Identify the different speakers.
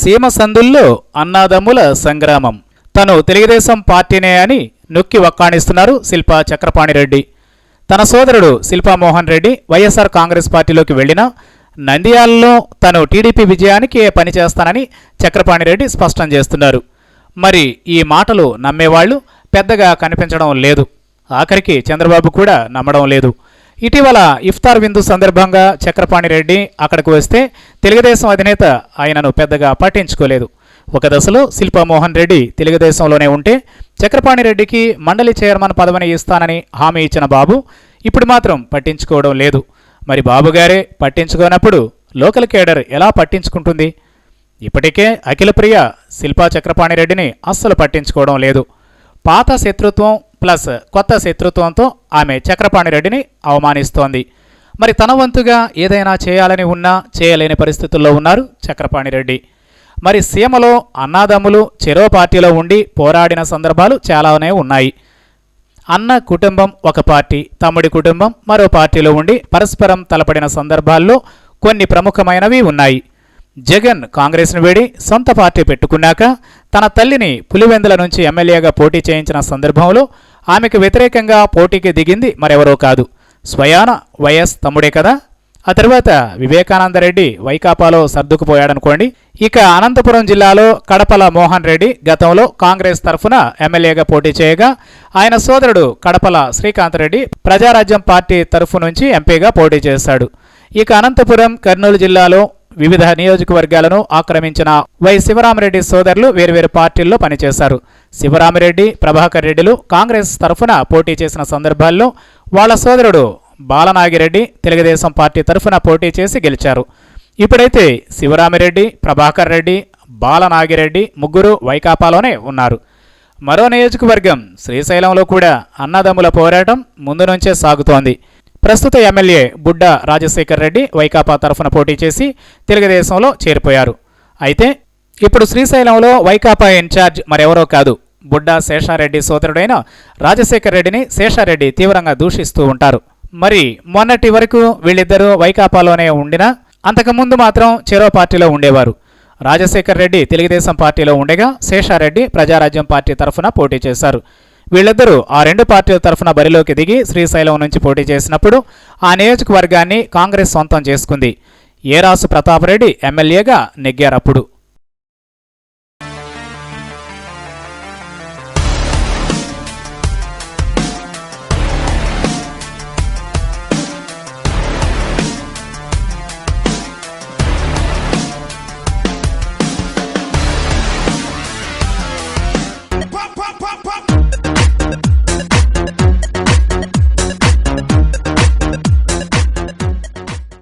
Speaker 1: సీమ సందుల్లో అన్నాదమ్ముల సంగ్రామం. తను తెలుగుదేశం పార్టీనే అని నొక్కి వక్కాణిస్తున్నారు శిల్పా చక్రపాణిరెడ్డి. తన సోదరుడు శిల్పామోహన్ రెడ్డి వైఎస్ఆర్ కాంగ్రెస్ పార్టీలోకి వెళ్ళినా నంద్యాలలో తను టీడీపీ విజయానికి పనిచేస్తానని చక్రపాణిరెడ్డి స్పష్టం చేస్తున్నారు. మరి ఈ మాటలు నమ్మేవాళ్ళు పెద్దగా కనిపించడం లేదు. ఆఖరికి చంద్రబాబు కూడా నమ్మడం లేదు. ఇటీవల ఇఫ్తార్ విందు సందర్భంగా చక్రపాణి రెడ్డి అక్కడికి వస్తే తెలుగుదేశం అధినేత ఆయనను పెద్దగా పట్టించుకోలేదు. ఒక దశలో శిల్పామోహన్ రెడ్డి తెలుగుదేశంలోనే ఉంటే చక్రపాణి రెడ్డికి మండలి చైర్మన్ పదవిని ఇస్తానని హామీ ఇచ్చిన బాబు ఇప్పుడు మాత్రం పట్టించుకోవడం లేదు. మరి బాబుగారే పట్టించుకోనప్పుడు లోకల్ కేడర్ ఎలా పట్టించుకుంటుంది? ఇప్పటికే అఖిలప్రియ శిల్పా చక్రపాణి రెడ్డిని అస్సలు పట్టించుకోవడం లేదు. పాత శత్రుత్వం ప్లస్ కొత్త శత్రుత్వంతో ఆమె చక్రపాణి రెడ్డిని అవమానిస్తోంది. మరి తన వంతుగా ఏదైనా చేయాలని ఉన్నా చేయలేని పరిస్థితుల్లో ఉన్నారు చక్రపాణి రెడ్డి. మరి సీమలో అన్నాదమ్ములు చెరో పార్టీలో ఉండి పోరాడిన సందర్భాలు చాలానే ఉన్నాయి. అన్న కుటుంబం ఒక పార్టీ తమ్ముడి కుటుంబం మరో పార్టీలో ఉండి పరస్పరం తలపడిన సందర్భాల్లో కొన్ని ప్రముఖమైనవి ఉన్నాయి. జగన్ కాంగ్రెస్ను వేడి సొంత పార్టీ పెట్టుకున్నాక తన తల్లిని పులివెందుల నుంచి ఎమ్మెల్యేగా పోటీ చేయించిన సందర్భంలో ఆమెకు వ్యతిరేకంగా పోటీకి దిగింది మరెవరో కాదు. స్వయాన వైఎస్ తమ్ముడే కదా. ఆ తర్వాత వివేకానందరెడ్డి వైకాపాలో సర్దుకుపోయాడనుకోండి. ఇక అనంతపురం జిల్లాలో కడపల మోహన్ రెడ్డి గతంలో కాంగ్రెస్ తరఫున ఎమ్మెల్యేగా పోటీ చేయగా ఆయన సోదరుడు కడపల శ్రీకాంత్ రెడ్డి ప్రజారాజ్యం పార్టీ తరఫు నుంచి ఎంపీగా పోటీ చేశాడు. ఇక అనంతపురం కర్నూలు జిల్లాలో వివిధ నియోజకవర్గాలను ఆక్రమించిన వై శివరామరెడ్డి సోదరులు వేర్వేరు పార్టీల్లో పనిచేశారు. శివరామరెడ్డి ప్రభాకర్ రెడ్డిలు కాంగ్రెస్ తరఫున పోటీ చేసిన సందర్భాల్లో వాళ్ళ సోదరుడు బాలనాగిరెడ్డి తెలుగుదేశం పార్టీ తరఫున పోటీ చేసి గెలిచారు. ఇప్పుడైతే శివరామిరెడ్డి ప్రభాకర్ రెడ్డి బాలనాగిరెడ్డి ముగ్గురు వైకాపాలోనే ఉన్నారు. మరో నియోజకవర్గం శ్రీశైలంలో కూడా అన్నదమ్ముల పోరాటం ముందు నుంచే సాగుతోంది. ప్రస్తుత ఎమ్మెల్యే బుడ్డ రాజశేఖర్ రెడ్డి వైకాపా తరఫున పోటీ చేసి తెలుగుదేశంలో చేరిపోయారు. అయితే ఇప్పుడు శ్రీశైలంలో వైకాపా ఇన్ఛార్జ్ మరెవరో కాదు బుడ్డా శేషారెడ్డి సోదరుడైన రాజశేఖర్ రెడ్డిని శేషారెడ్డి తీవ్రంగా దూషిస్తూ ఉంటారు. మరి మొన్నటి వరకు వీళ్ళిద్దరూ వైకాపాలోనే ఉండినా అంతకుముందు మాత్రం చెరో పార్టీలో ఉండేవారు. రాజశేఖర్ రెడ్డి తెలుగుదేశం పార్టీలో ఉండగా శేషారెడ్డి ప్రజారాజ్యం పార్టీ తరఫున పోటీ చేశారు. వీళ్ళిద్దరూ ఆ రెండు పార్టీల తరఫున బరిలోకి దిగి శ్రీశైలం నుంచి పోటీ చేసినప్పుడు ఆ నియోజకవర్గాన్ని కాంగ్రెస్ సొంతం చేసుకుంది. ఏరాసు ప్రతాపరెడ్డి ఎమ్మెల్యేగా నెగ్గారప్పుడు.